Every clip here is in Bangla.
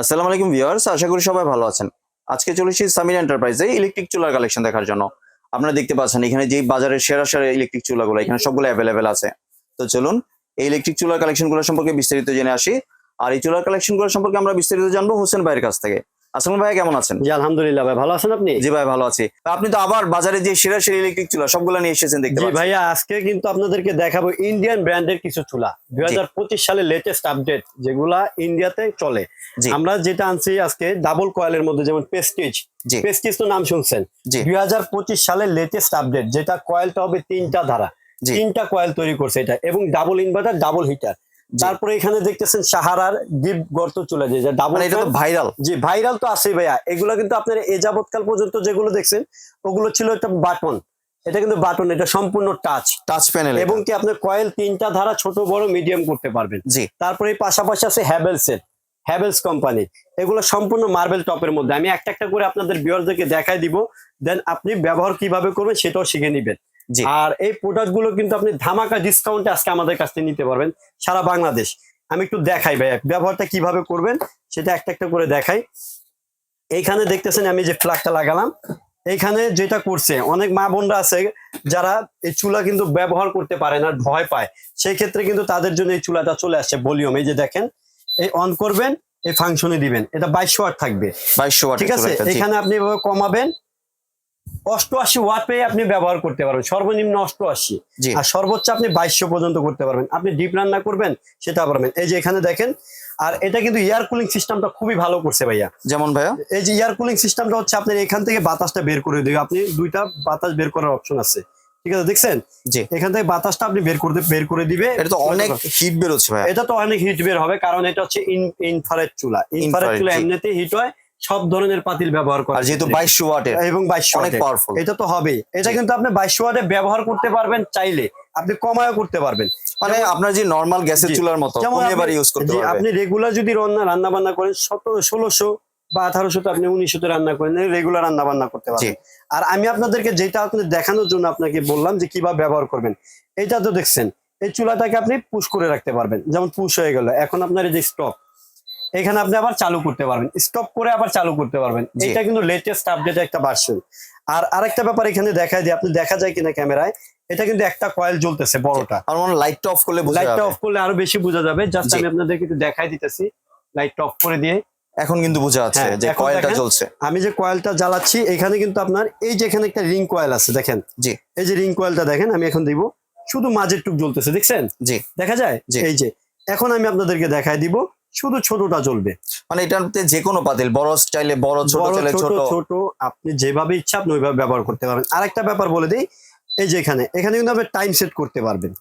আসসালামু আলাইকুম ভিউয়ার্স, আশা করি সবাই ভালো আছেন। আজকে চলেছি সামিন এন্টারপ্রাইজে ইলেকট্রিক চুলার কালেকশন দেখার জন্য। আপনারা দেখতে পাচ্ছেন এখানে যে বাজারের সেরা সেরা ইলেকট্রিক চুলাগুলো, এখানে সবগুলো অ্যাভেলেবেল আছে। তো চলুন, এই ইলেকট্রিক চুলার কালেকশনগুলো সম্পর্কে বিস্তারিত জেনে আসি। আর এই চুলার কালেকশনগুলো সম্পর্কে আমরা বিস্তারিত জানব হোসেন ভাইয়ের কাছ থেকে। আসসালাম ভাই কেমন আছেন? জি আলহামদুলিল্লাহ ভাই ভালো আছেন আপনি? জি ভাই ভালো আছি। আপনি তো আবার বাজারে যে সেরা সেরা ইলেকট্রিক চুলা সবগুলো নিয়ে এসেছেন দেখতে জি ভাইয়া আজকে কিন্তু আপনাদেরকে দেখাবো ইন্ডিয়ান ব্র্যান্ডের কিছু চুলা। দুই সালের লেটেস্ট আপডেট যেগুলা ইন্ডিয়াতে চলে। আমরা যেটা আনছি আজকে ডাবল কয়েলের মধ্যে যেমন পেস্টিজ পেস্টিজ তো নাম শুনছেন? দুই হাজার পঁচিশ সালের লেটেস্ট আপডেট যেটা কয়েলটা হবে তিনটা ধারা। তিনটা কয়েল তৈরি করছে এটা এবং ডাবল ইনভার্টার ডাবল হিটার। তারপরে এখানে দেখতেছেন সাহারার ডিপ গর্ত চলে যায় ডাবল মানে এটা তো ভাইরাল জি ভাইরাল তো আছেই ভাইয়া। এগুলো কিন্তু আপনার এ যাবৎকাল পর্যন্ত যেগুলো দেখছেন ওগুলো ছিল একটা বাটন এটা কিন্তু বাটন এটা সম্পূর্ণ টাচ টাচ প্যানেল এবং কি আপনার কয়েল তিনটা ধারা ছোট বড় মিডিয়াম করতে পারবেন। জি। তারপরে এই পাশাপাশি আছে হ্যাভেলস এর হ্যাভেলস কোম্পানি এগুলো সম্পূর্ণ মার্বেল টপের মধ্যে। আমি একটা একটা করে আপনাদের বিয়ারদেরকে দেখাই দিব। দেন আপনি ব্যবহার কীভাবে করবেন সেটাও শিখে নিবেন। আর এই প্রোডাক্টগুলো কিন্তু আপনি ধামাকা ডিসকাউন্টে আজকে আমাদের কাছ থেকে নিতে পারবেন সারা বাংলাদেশ। আমি একটু দেখাই ভাই ব্যবহারটা কীভাবে করবেন সেটা একটা একটা করে দেখাই। এইখানে দেখতেছেন আমি যে ফ্ল্যাগটা লাগালাম। এইখানে যেটা করছে অনেক মা বোনরা আছে যারা এই চুলা কিন্তু ব্যবহার করতে পারে না ভয় পায়। সেই ক্ষেত্রে কিন্তু তাদের জন্য এই চুলাটা চলে আসছে ভলিউম। এই যে দেখেন এই অন করবেন এই ফাংশনে দিবেন। এটা বাইশশো ওয়াট থাকবে। বাইশশো ওয়াট ঠিক আছে? এখানে আপনি এভাবে কমাবেন অষ্টআশি ওয়াট পেয়ে আপনি ব্যবহার করতে পারবেন। সর্বনিম্ন অষ্টআশি। আর সর্বোচ্চ আপনি বাইশশো পর্যন্ত করতে পারবেন। আপনি ডিপ রান্না করবেন সেটা পারবেন। এই যে এখানে দেখেন আর এটা কিন্তু এয়ার কুলিং সিস্টেমটা খুবই ভালো করছে ভাইয়া। যেমন ভাইয়া? এই যে এয়ার কুলিং সিস্টেমটা হচ্ছে আপনার এখান থেকে বাতাসটা বের করে দেবে। আপনি দুইটা বাতাস বের করার অপশন আছে। ঠিক আছে দেখছেন? জি। এখান থেকে বাতাসটা আপনি বের করতে বের করে দিবে। এটা তো অনেক হিট বেরোচ্ছে ভাইয়া। এটা তো অনেক হিট বের হবে কারণ এটা হচ্ছে ইনফারেট চুলা। Infrared, চুলা জি। এমনিতে হিট হয়। সব ধরনের পাতিল ব্যবহার করা আর যেহেতু বাইশশো ওয়াটের এবং বাইশ অনেক পাওয়ারফুল এটা তো হবে এটা কিন্তু আপনি বাইশ ওয়াটে ব্যবহার করতে পারবেন চাইলে। আপনি কমায়ও করতে পারবেন। মানে আপনার যে নর্মাল গ্যাসের চুলার মতো আপনি- ইউজ করতে আপনি রেগুলার যদি রান্না রান্না বান্না করেন সতেরো ষোলোশো বা আঠারোশোতে আপনি উনিশশোতে রান্না করেন রেগুলার রান্না বান্না করতে জি। পারবেন আর আমি আপনাদেরকে যেটা আপনি দেখানোর জন্য আপনাকে বললাম যে কীভাবে ব্যবহার করবেন এটা তো দেখছেন। এই চুলাটাকে আপনি পুশ করে রাখতে পারবেন। যেমন পুশ হয়ে গেল। এখন আপনার এই যে স্টপ এখানে আপনি আবার চালু করতে পারবেন। স্টপ করে আবার চালু করতে পারবেন। এটা কিন্তু লেটেস্ট আপডেট একটা ভার্সন আর আরেকটা ব্যাপার এখানে দেখা যায় আপনি দেখা যায় কিনা ক্যামেরায় এটা কিন্তু একটা কয়েল জ্বলতেছে বড়টা। আর মনে লাইটটা অফ করলে বোঝা লাইটটা অফ করলে আরও বেশি বোঝা যাবে। জাস্ট। আমি আপনাদেরকে একটু দেখাই দিতেছি। লাইটটা অফ করে দিয়ে। এখন কিন্তু বোঝা যাচ্ছে হ্যাঁ, যে কয়েলটা। জ্বলছে। আমি যে কয়েলটা জ্বালাচ্ছি এখানে কিন্তু আপনার এই যে এখানে একটা রিং কয়েল আছে দেখেন। জি। এই যে রিং কয়েলটা দেখেন আমি এখন দিব। শুধু মাঝের টুক জ্বলতেছে দেখছেন? জি। দেখা যায়। এই যে। এখন আমি আপনাদেরকে দেখাই দিব। শুধু ছোটটা চলবে। মানে এটাতে যে কোনো পাতিল বড় চাইলে বড় ছোট চাইলে ছোট ছোট। আপনি যেভাবে ইচ্ছা আপনি ওইভাবে ব্যবহার করতে পারবেন। আরেকটা ব্যাপার বলে দিই এই যে এখানে এখানে কিন্তু আপনি টাইম সেট করতে পারবেন।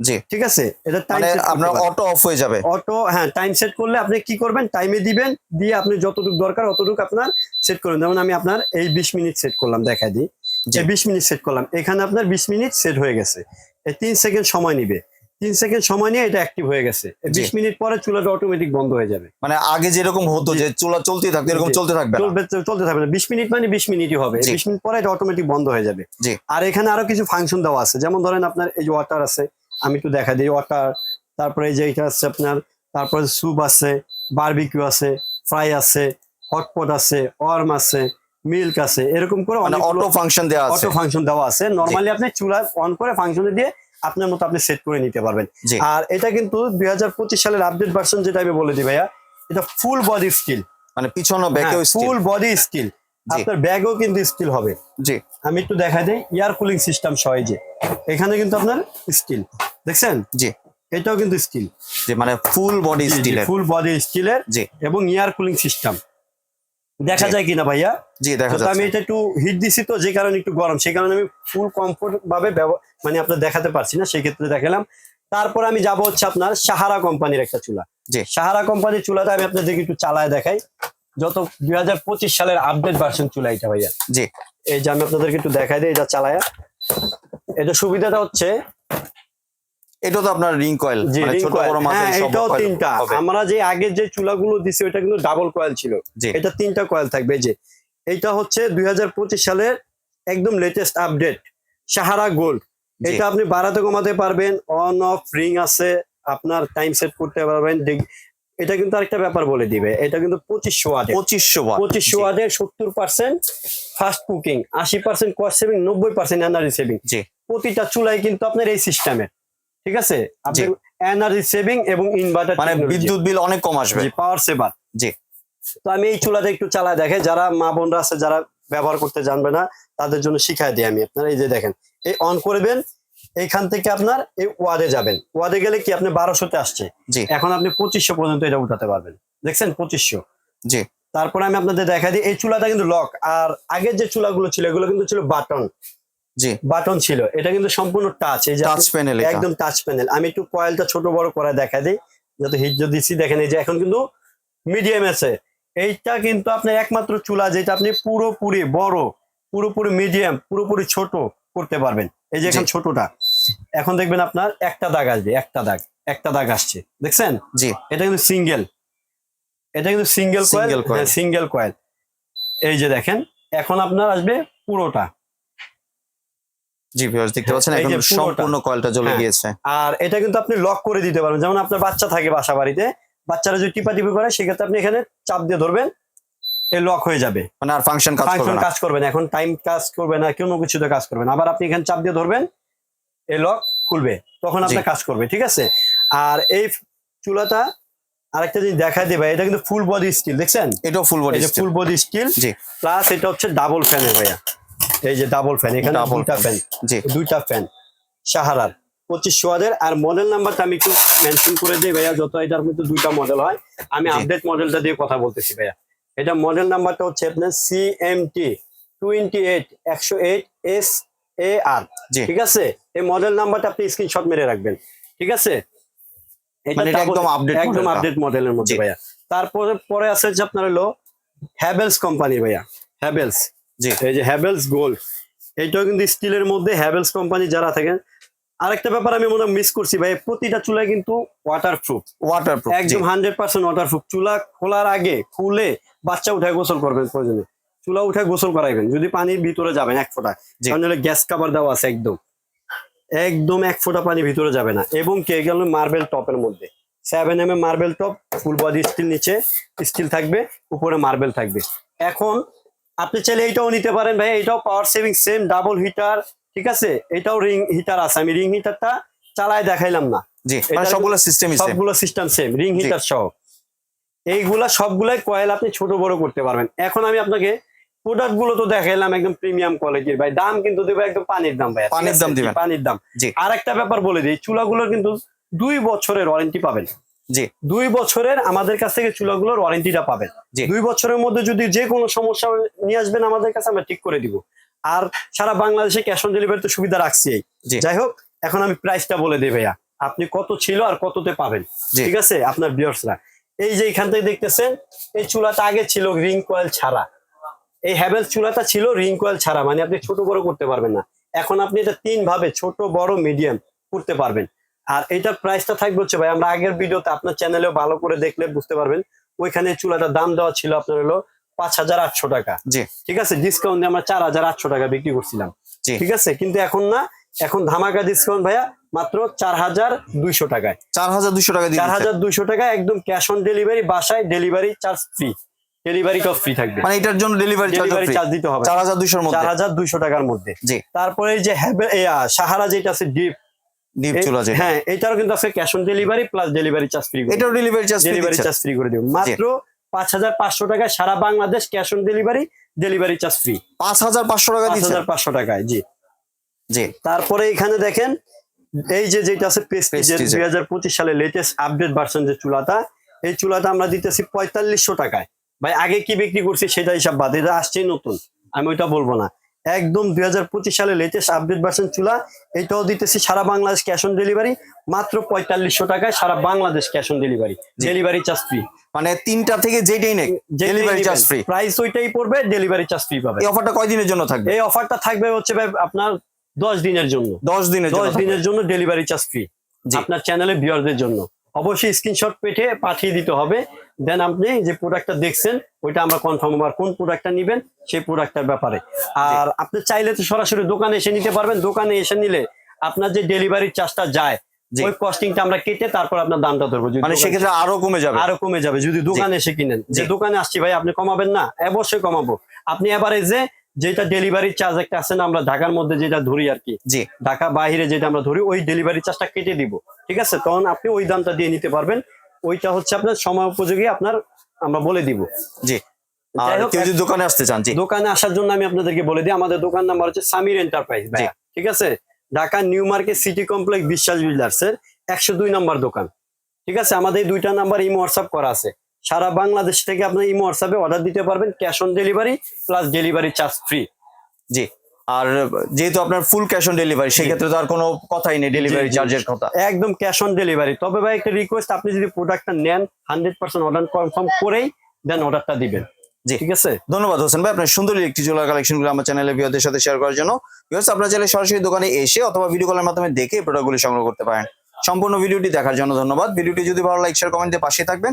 জি। ঠিক আছে? এটা টাইম মানে আপনার অটো অফ হয়ে যাবে। অটো হ্যাঁ টাইম সেট করলে আপনি কি করবেন? টাইমে দিবেন দিয়ে আপনি যতটুকু দরকার অতটুকু আপনার সেট করবেন যেমন আমি আপনার এই বিশ মিনিট সেট করলাম দেখা দিই। যে এই বিশ মিনিট সেট করলাম। এখানে আপনার বিশ মিনিট সেট হয়ে গেছে। এই তিন সেকেন্ড সময় নিবে। তিন সেকেন্ড সময় নিয়ে এটা অ্যাক্টিভ হয়ে গেছে। বিশ মিনিট পরে চুলাটা অটোমেটিক বন্ধ হয়ে যাবে। মানে আগে যেরকম হতো যে চুলা চলতেই থাকতো এরকম চলতে থাকবে চলবে চলতে থাকবে না। বিশ মিনিট মানে বিশ মিনিটই হবে। বিশ মিনিট পরে এটা অটোমেটিক বন্ধ হয়ে যাবে। আর এখানে আরও কিছু ফাংশন দেওয়া আছে। যেমন ধরেন আপনার এই যে ওয়াটার আছে আমি একটু দেখা দিই। ওয়াটার তারপরে এই যে এটা আছে আপনার তারপরে স্যুপ আছে বারবিকিউ আছে ফ্রাই আছে হটপট আছে ওয়ার্ম আছে মিল্ক আছে। এরকম করে মানে অটো ফাংশন দেওয়া আছে। অটো ফাংশন দেওয়া আছে। নর্মালি আপনি চুলা অন করে ফাংশনে দিয়ে আপনার মতো আপনি সেট করে নিতে পারবেন। আর এটা কিন্তু দুই হাজার পঁচিশ সালের আপডেট ভার্সন যেটা আমি বলে দিই ভাইয়া এটা ফুল বডি স্টিল মানে পিছনে ব্যাকেও ফুল বডি স্কিল আপনার ব্যাগও কিন্তু স্টিল হবে। জি। আমি একটু দেখা দিই এয়ার কুলিং সিস্টেম সহ যে। এখানে কিন্তু আপনার স্টিল দেখছেন? জি। এটাও কিন্তু স্টিল যে মানে ফুল বডি স্টিলের ফুল বডি স্টিলের জি। এবং এয়ার কুলিং সিস্টেম দেখা যায় কিনা ভাইয়া? জি দেখা তো আমি এটা একটু হিট দিছি তো যে কারণে একটু গরম সেই কারণে আমি ফুল কমফোর্ট ভাবে মানে আপনার দেখাতে পারছি না সেই ক্ষেত্রে দেখালাম। তারপর আমি যাব হচ্ছে আপনার সাহারা কোম্পানির একটা চুলা। জি। সাহারা কোম্পানির চুলাটা আমি আপনাদেরকে একটু চালায় দেখাই। যত দুই হাজার পঁচিশ সালের আপডেট ভার্সন চুলা এটা ভাইয়া। জি। এই যে আমি আপনাদেরকে একটু দেখাই দিই এটা চালায়া। এটা সুবিধাটা হচ্ছে এটা তো আপনার রিং কয়েল মানে ছোট বড় মাঝারি হ্যাঁ সব এটাও তিনটা। আমরা যে আগে যে চুলাগুলো দিছি ওটা কিন্তু ডাবল কয়েল ছিল। এটা তিনটা কয়েল থাকবে যে। এইটা হচ্ছে দুই সালের একদম লেটেস্ট আপডেট সাহারা গোল্ড এটা আপনি বাড়াতে কমাতে পারবেন অন অফ রিং আছে আপনার টাইম সেট করতে পারবেন। এটা কিন্তু আরেকটা ব্যাপার বলে দিবে এটা কিন্তু পঁচিশশো ওয়াটের পঁচিশশো ওয়াট পঁচিশশো ওয়াটের সত্তর পার্সেন্ট ফাস্ট কুকিং আশি পার্সেন্ট কস্ট সেভিং নব্বই পার্সেন্ট এনার্জি সেভিং প্রতিটা চুলাই কিন্তু আপনার এই সিস্টেমের ঠিক আছে? আপনি এনার্জি সেভিং এবং ইনভার্টার মানে বিদ্যুৎ বিল অনেক কম আসবে। পাওয়ার সেভার জি। তো আমি এই চুলাটা একটু চালায় দেখে যারা মা বোনরা আছে যারা ব্যবহার করতে জানবে না তাদের জন্য শিখাই দিই আমি আপনারা। এই যে দেখেন এই অন করবেন এইখান থেকে আপনার এই ওয়াদে যাবেন। ওয়াদে গেলে কি আপনি বারোশোতে আসছে? জি। এখন আপনি পঁচিশশো পর্যন্ত এটা উঠাতে পারবেন। দেখছেন? পঁচিশশো। জি। তারপরে আমি আপনাদের দেখা দিই এই চুলাটা কিন্তু লক আর আগের যে চুলাগুলো ছিল এগুলো কিন্তু ছিল বাটন জি। বাটন ছিল। এটা কিন্তু সম্পূর্ণ টাচ এই যে টাচ প্যানেল একদম টাচ প্যানেল আমি একটু কয়েলটা ছোট বড় করে দেখা দিই যাতে হিট যদি দিচ্ছি দেখেন এই যে এখন কিন্তু মিডিয়াম আছে। এইটা কিন্তু আপনার একমাত্র চুলা যেটা আপনি পুরোপুরি বড় পুরোপুরি মিডিয়াম পুরোপুরি ছোট করতে পারবেন। এই যে এখন ছোটটা। এখন দেখবেন আপনার একটা দাগ আসবে একটা দাগ একটা দাগ আসছে। দেখছেন? জি। এটা কিন্তু সিঙ্গেল এটা কিন্তু সিঙ্গেল কয়েল সিঙ্গেল কয়েল এই যে দেখেন এখন আপনার আসবে পুরোটা। জি ভিউয়ার্স দেখতে পাচ্ছেন এই যে এখন সম্পূর্ণ কয়েলটা জ্বলে হ্যাঁ। গিয়েছে। আর এটা কিন্তু আপনি লক করে দিতে পারবেন। যেমন আপনার বাচ্চা থাকে বাসা বাড়িতে বাচ্চারা যদি টিপা টিপি করে সেক্ষেত্রে আপনি এখানে চাপ দিয়ে ধরবেন এ লক হয়ে যাবে। মানে আর ফাংশন কাজ করবে ফাংশন কাজ করবে না। এখন টাইম কাজ করবে না কোনো কিছুতে কাজ করবে না। আবার আপনি এখানে চাপ দিয়ে ধরবেন এই লক খুলবে তখন আপনার কাজ করবে ঠিক আছে? আর এই চুলাটা আরেকটা জিনিস দেখা দেবে এটা কিন্তু ফুল বডি স্টিল দেখছেন? এটাও full body full body steel জি। প্লাস এটা হচ্ছে ডাবল ফ্যানের ভাইয়া। এই যে ডাবল ফ্যান এখানে দুইটা ফ্যান জি। দুইটা ফ্যান সাহারার পঁচিশ ওয়াদের আর মডেল নাম্বারটা আমি একটু মেনশন করে দিই ভাইয়া যত এটার মধ্যে দুইটা মডেল হয় আমি আপডেট মডেলটা দিয়ে কথা বলতেছি ভাইয়া। এটা মডেল নাম্বারটা হচ্ছে আপনার সিএমটি টোয়েন্টি এইট একশো এইট এস এ আর ঠিক আছে? এই মডেল নাম্বারটা আপনি স্ক্রিনশট মেরে রাখবেন ঠিক আছে? এটা মানে একদম update একদম আপডেট মডেলের মধ্যে ভাইয়া। তারপরে পরে আছে যে আপনার হলো হ্যাভেলস কোম্পানি ভাইয়া। হ্যাভেলস জি। এই যে হ্যাভেলস গোল্ড এইটাও কিন্তু স্টিলের মধ্যে হ্যাভেলস কোম্পানি যারা থাকেন। আরেকটা ব্যাপার আমি মনে মিস করছি ভাই প্রতিটা চুলায় কিন্তু ওয়াটার প্রুফ ওয়াটারপ্রুফ একদম হান্ড্রেড পার্সেন্ট ওয়াটার প্রুফ চুলা খোলার আগে খুলে বাচ্চা উঠায় গোসল করবেন প্রয়োজনে। চুলা উঠে গোসল করাইবেন যদি পানির ভিতরে যাবেন এক ফোঁটা। কারণ গ্যাস কাভার দেওয়া আছে একদম। একদম এক ফোঁটা পানি ভিতরে যাবে না। এবং কে গেল মার্বেল টপের মধ্যে। Seven M A marble top full body steel নিচে। স্টিল থাকবে উপরে মার্বেল থাকবে। এখন আপনি চাইলে এইটাও নিতে পারেন ভাই এটাও power saving same double heater ঠিক আছে? এটাও রিং হিটার আছে। আমি রিং হিটারটা চালায় দেখাইলাম না। জি মানে সবগুলো সিস্টেমই সেম সবগুলো সিস্টেম সেম রিং হিটার সহ। এইগুলা সবগুলাই কয়েল আপনি ছোট বড় করতে পারবেন। এখন আমি আপনাকে প্রোডাক্টগুলো তো দেখাইলাম একদম প্রিমিয়াম কোয়ালিটির ভাই দাম কিন্তু দেবো একদম পানির দাম ভাই পানির দাম দিবেন। পানির দাম। জি। আর একটা ব্যাপার বলে দিই চুলাগুলোর কিন্তু দুই বছরের ওয়ারেন্টি পাবেন। জি। দুই বছরের আমাদের কাছ থেকে চুলাগুলোর ওয়ারেন্টিটা পাবেন। জি। দুই বছরের মধ্যে যদি যে কোনো সমস্যা নিয়ে আসবেন আমাদের কাছে আমরা ঠিক করে দিব। আর সারা বাংলাদেশে ক্যাশ অন ডেলিভারি তো সুবিধা রাখছি। যাই হোক এখন আমি প্রাইসটা বলে দিই ভাইয়া। আপনি কত ছিল আর কততে পাবেন? ঠিক আছে? আপনার বিয়ার্সরা এই যে এখান থেকে দেখতেছেন এই চুলাটা আগে ছিল রিং কয়েল ছাড়া। এই হ্যাভেলস চুলাটা ছিল রিং কয়েল ছাড়া। মানে আপনি ছোট বড় করতে পারবেন না। এখন আপনি এটা তিন ভাবে ছোট বড় মিডিয়াম করতে পারবেন। আর এটার প্রাইসটা থাকবে হচ্ছে ভাই আমরা আগের ভিডিওতে আপনার চ্যানেলেও ভালো করে দেখলে বুঝতে পারবেন ওইখানে চুলাটার দাম দেওয়া ছিল আপনার হলো পাঁচ হাজার আটশো টাকা। জি। ঠিক আছে? ডিসকাউন্ট দিয়ে আমরা চার হাজার আটশো টাকা বিক্রি করছিলাম। ঠিক আছে? কিন্তু এখন না এখন ধামাকা ডিসকাউন্ট ভাইয়া মাত্র চার হাজার দুইশো টাকায়। চার হাজার দুশো টাকা চার হাজার দুইশো টাকা একদম ক্যাশ অন ডেলিভারি বাসায় ডেলিভারি চার্জ ফ্রি ডেলিভারিটাও ফ্রি থাকবে। মানে এটার জন্য ডেলিভারি ডেলিভারি চার্জ দিতে হবে। চার হাজার চার হাজার দুইশো টাকার মধ্যে। জি। তারপরে যে সাহারা যেটা আছে ডিপ ডিপ চুলা হ্যাঁ এটারও কিন্তু আছে cash on delivery plus delivery charge free এটাও delivery charge delivery charge free করে দিব মাত্র পাঁচ হাজার পাঁচশো টাকায় সারা Bangladesh cash on delivery delivery charge free পাঁচ হাজার পাঁচশো টাকা পাঁচ হাজার পাঁচশো টাকায় জি। জি। তারপরে এখানে দেখেন এই যে যেটা আছে প্রেস্টিজ দুই হাজার পঁচিশ সালে লেটেস্ট আপডেট ভার্সন যে চুলাটা এই চুলাটা আমরা দিতেছি পঁয়তাল্লিশশো টাকায়। ভাই আগে কি বিক্রি করছি সেটা হিসাব বাদ এটা আসছেই নতুন। আমি ওইটা বলব না। একদম দুই হাজার পঁচিশ সালে লেটেস্ট আপডেট ভার্সন চুলা। এটাও দিতেছি সারা বাংলাদেশ ক্যাশ অন ডেলিভারি মাত্র পঁয়তাল্লিশশো টাকায় সারা Bangladesh cash on delivery delivery charge free মানে তিনটা থেকে যেটাই নেই ডেলিভারি চার্জ ফ্রি প্রাইস ওইটাই পড়বে ডেলিভারি চার্জ ফ্রি পাবে এই অফারটা কয়দিনের জন্য থাকবে? এই অফারটা থাকবে হচ্ছে আপনার দশ দিনের জন্য। দশ দিনের দশ দিনের জন্য ডেলিভারি চার্জ ফ্রি। আপনার চ্যানেলে ভিউয়ারদের জন্য। অবশ্যই স্ক্রিনশট পেটে পাঠিয়ে দিতে হবে। দেন আপনি যে প্রোডাক্টটা দেখছেন ওইটা আমরা কনফার্ম আবার কোন প্রোডাক্টটা নেবেন সেই প্রোডাক্টটার ব্যাপারে। আর আপনি চাইলে তো সরাসরি দোকানে এসে নিতে পারবেন। দোকানে এসে নিলে আপনার যে ডেলিভারি চার্জটা যায়। ওই কস্টিংটা আমরা কেটে তারপর আপনার দামটা ধরবো। মানে সেক্ষেত্রে আরও কমে যাবে। আরও কমে যাবে। যদি দোকানে এসে কিনেন। যে দোকানে আসছি ভাই আপনি কমাবেন না? অবশ্যই কমাবো। আপনি এবারে যে যেটা ডেলিভারি চার্জ একটা আছে না আমরা ঢাকার মধ্যে যেটা ধরি আর কি। জি। ঢাকা বাইরে যেটা আমরা ধরি ওই ডেলিভারি চার্জটা কেটে দিব। ঠিক আছে? তখন আপনি ওই দামটা দিয়ে নিতে পারবেন। ওইটা হচ্ছে আপনার সময় উপযোগী আপনার আমরা বলে দিব। জি। আর কেউ যদি দোকানে আসতে চান জি। দোকানে আসার জন্য আমি আপনাদেরকে বলে দিই আমাদের দোকান নাম্বার হচ্ছে সামির এন্টারপ্রাইজ। ঠিক আছে? Dhaka new market city complex Biswas builders এর একশো দুই নম্বর দোকান। ঠিক আছে? আমাদের দুইটা নাম্বার ইমো হোয়াটসঅ্যাপ করা আছে। সারা বাংলাদেশ থেকে আপনি ইমো হোয়াটসঅ্যাপে অর্ডার দিতে পারবেন cash on delivery plus delivery charge free জি। আর যেহেতু আপনার ফুল ক্যাশ অন ডেলিভারি সেক্ষেত্রে তো আর কোনো কথাই নেই ডেলিভারি চার্জের কথা। একদম ক্যাশ অন ডেলিভারি তবে ভাই একটা রিকোয়েস্ট আপনি যদি প্রোডাক্টটা নেন হান্ড্রেড পার্সেন্ট অর্ডার কনফার্ম করেই দেন অর্ডারটা দিবেন। জি। ঠিক আছে? ধন্যবাদ হোসেন ভাই আপনার সুন্দর একটি চুলার কালেকশনগুলো আমার চ্যানেলে ভিউয়ারদের সাথে শেয়ার করার জন্য। ভিউয়ার্স আপনারা চাইলে সরাসরি দোকানে এসে অথবা ভিডিও কলের মাধ্যমে দেখে প্রোডাক্টগুলি সংগ্রহ করতে পারেন। সম্পূর্ণ ভিডিওটি দেখার জন্য ধন্যবাদ। ভিডিওটি যদি ভালো লাইক শেয়ার কমেন্ট দিয়ে পাশে থাকবেন।